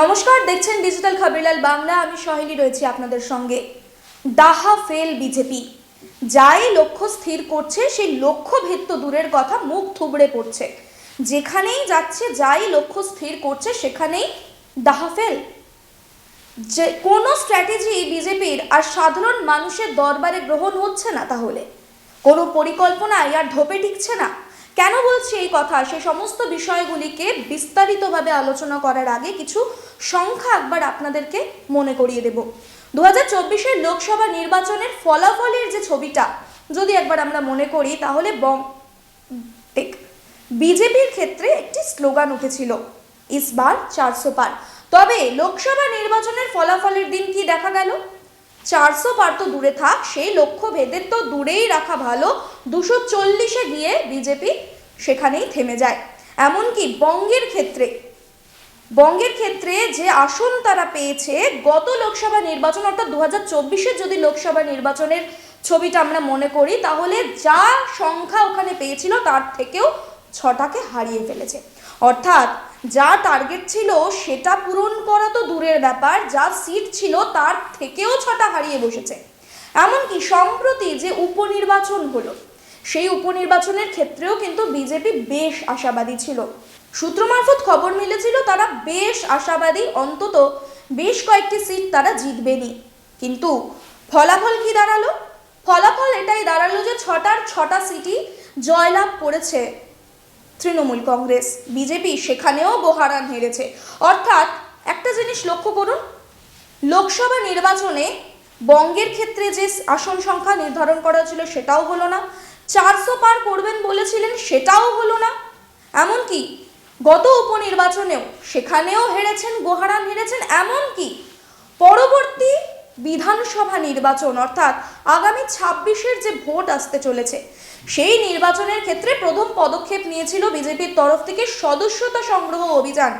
নমস্কার, দেখছেন ডিজিটাল খবরিলাল বাংলা। আমি সহেলি রয়েছি আপনাদের সঙ্গে। দাহা ফেল বিজেপি। যাই লক্ষ্য স্থির করছে, সেই লক্ষ্য ভেদ তো দূরের কথা মুখ থুবড়ে পড়ছে। যেখানেই যাচ্ছে, যাই লক্ষ্য স্থির করছে, সেখানেই দাহা ফেল। যে কোনো স্ট্র্যাটেজি বিজেপির আর সাধারণ মানুষের দরবারে গ্রহণ হচ্ছে না তাহলে। কোনো পরিকল্পনায় আর ঢোপে টিকছে না। কেন বলছি এই কথা? সে সমস্ত বিষয়গুলিকে বিস্তারিতভাবে আলোচনা করার আগে কিছু সংখ্যা একবার আপনাদেরকে মনে করিয়ে দেব। দু হাজার চব্বিশের লোকসভা নির্বাচনের ফলাফলের যে ছবিটা, যদি একবার আমরা মনে করি, তাহলে বং ঠিক বিজেপির ক্ষেত্রে একটি স্লোগান উঠেছিল ইসবার চারশো পার। তবে লোকসভা নির্বাচনের ফলাফলের দিন কি দেখা গেল? চারশো পার তো দূরে থাক সেই লক্ষ্য ভেদের তো দূরেই রাখা ভালো। দুশো চল্লিশে গিয়ে বিজেপি সেখানেই থেমে যায়। এমনকি বঙ্গের ক্ষেত্রে বঙ্গের ক্ষেত্রে যে আসন তারা পেয়েছে, গত লোকসভা নির্বাচন, অর্থাৎ দু হাজার যদি লোকসভা নির্বাচনের ছবিটা আমরা মনে করি, তাহলে যা সংখ্যা ওখানে পেয়েছিল, তার থেকেও ছটাকে হারিয়ে ফেলেছে। অর্থাৎ যা টার্গেট ছিল সেটা পূরণ করা তো দূরের ব্যাপার যা সিট ছিল তার থেকেও ছটা হারিয়ে বসেছে। এমনকি সম্প্রতি যে উপনির্বাচন হলো, সেই উপনির্বাচনের ক্ষেত্রেও কিন্তু বিজেপি বেশ আশাবাদী ছিল। সূত্র মারফত খবর মিলেছিল তারা বেশ আশাবাদী, অন্তত বেশ কয়েকটি সিট তারা জিতবেনি কিন্তু ফলাফল কি দাঁড়াল? ফলাফল এটাই দাঁড়াল যে ছটার ছটা সিটই জয়লাভ করেছে তৃণমূল কংগ্রেস, বিজেপি সেখানেও বোহারান হেরেছে অর্থাৎ একটা জিনিস লক্ষ্য করুন, লোকসভা নির্বাচনে বঙ্গের ক্ষেত্রে যে আসন সংখ্যা নির্ধারণ করা ছিল সেটাও হলো না। চারশো পার করবেন বলেছিলেন সেটাও হলো না। এমনকি গত উপনির্বাচনেও সেখানেও হেরেছেন, গোহারান হেরেছেন, এমনকি পরবর্তী বিধানসভা নির্বাচন, অর্থাৎ আগামী ছাব্বিশের যে ভোট আসতে চলেছে, সেই নির্বাচনের ক্ষেত্রে প্রথম পদক্ষেপ নিয়েছিল বিজেপির তরফ থেকে সদস্যতা সংগ্রহ অভিযান।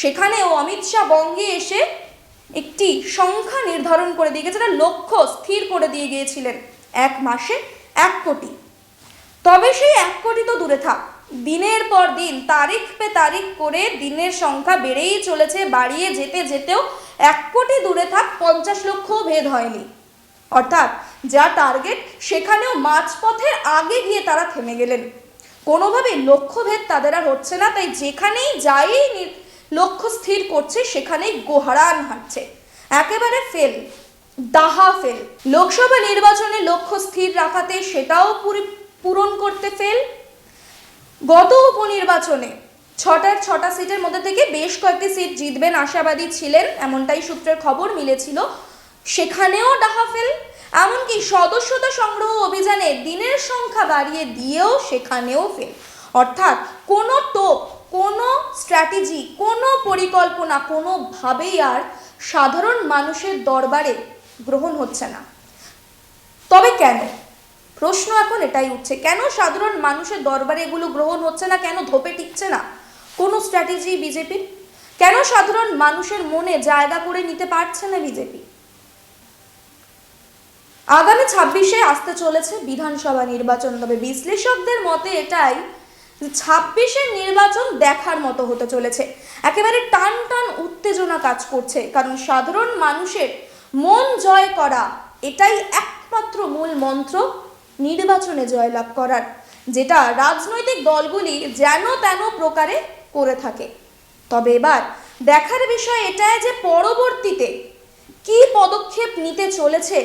সেখানেও অমিত শাহ বঙ্গে এসে একটি সংখ্যা নির্ধারণ করে দিয়ে গেছে লক্ষ্য স্থির করে দিয়ে গিয়েছিলেন এক মাসে এক কোটি। তবে সেই এক কোটি তো দূরে থাক, দিনের পর দিন, তারিখ পে তারিখ করে দিনের সংখ্যা বেড়েই চলেছে, বাড়িয়ে যেতে যেতেও এক কোটি দূরে থাক পঞ্চাশ লক্ষও ভেদ হয়নি। অর্থাৎ যা টার্গেট সেখানেও মাঝপথের আগে গিয়ে তারা থেমে গেলেন। কোনোভাবেই লক্ষ্যভেদ তাদের আর হচ্ছে না, তাই যেখানেই যাই লক্ষ্য স্থির করছে, সেখানেই গোহারান হাঁটছে। একেবারে ফেল দাহা ফেল লোকসভা নির্বাচনে লক্ষ্য স্থির রাখাতে সেটাও পুরি- পূরণ করতে ফেল গত উপনির্বাচনে ছটার ছটা সিটের মধ্যে থেকে বেশ কয়েকটি সিট জিতবেন আশাবাদী ছিলেন, এমনটাই সূত্রের খবর মিলেছিল সেখানেও ডাহাফেল। এমনকি সদস্যতা সংগ্রহ অভিযানে দিনের সংখ্যা বাড়িয়ে দিয়েও সেখানেও ফেল। অর্থাৎ কোনো টোপ, কোনো স্ট্র্যাটেজি, কোনো পরিকল্পনা কোনোভাবেই আর সাধারণ মানুষের দরবারে গ্রহণ হচ্ছে না। তবে কেন? প্রশ্ন এখন এটাই উঠছে, কেন সাধারণ মানুষের দরবারে এগুলো গ্রহণ হচ্ছে না? কেন ধোপে টিকছে না? কোনো স্ট্র্যাটেজি বিজেপির কেন সাধারণ মানুষের মনে জায়গা করে নিতে পারছে না বিজেপি আগামী ছাব্বিশে আসতে চলেছে বিধানসভা নির্বাচন, তবে বিশ্লেষকদের মতে এটাই ছাব্বিশের নির্বাচন দেখার মতো হতে চলেছে। একেবারে টান টান উত্তেজনা কাজ করছে, কারণ সাধারণ মানুষের মন জয় করা এটাই একমাত্র মূল মন্ত্র নির্বাচনে জয়লাভ করার, যেটা রাজনৈতিক দলগুলি যেন তেন প্রকারে করে থাকে। তবে এবার দেখার বিষয় এটাই যে পরবর্তীতে কি পদক্ষেপ নিতে চলেছে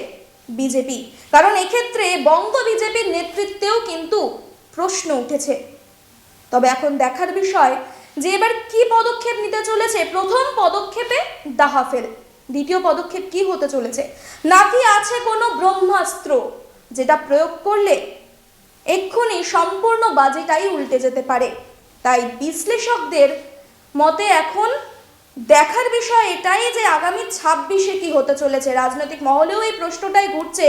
বিজেপি। কারণ এক্ষেত্রে বঙ্গ বিজেপির নেতৃত্বেও কিন্তু প্রশ্ন উঠেছে। তবে এখন দেখার বিষয় যে এবার কি পদক্ষেপ নিতে চলেছে। প্রথম পদক্ষেপে দাহাফেল দ্বিতীয় পদক্ষেপ কি হতে চলেছে? নাকি আছে কোনো ব্রহ্মাস্ত্র যেটা প্রয়োগ করলে এক্ষুনি সম্পূর্ণ বাজেটাই উল্টে যেতে পারে? তাই বিশ্লেষকদের মতে এখন দেখার বিষয় এটাই যে আগামী ছাব্বিশে কি হতে চলেছে। রাজনৈতিক মহলেও এই প্রশ্নটাই ঘুরছে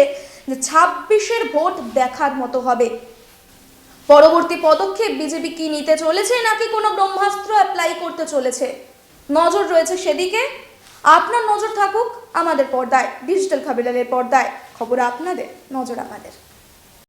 যে ছাব্বিশের ভোট দেখার মতো হবে। পরবর্তী পদক্ষেপ বিজেপি কি নিতে চলেছে নাকি কোনো ব্রহ্মাস্ত্র অ্যাপ্লাই করতে চলেছে? নজর রয়েছে সেদিকে। আপনার নজর থাকুক আমাদের পর্দায় ডিজিটাল খাবিলালের পর্দায়। খবর আপনাদের, নজর আমাদের।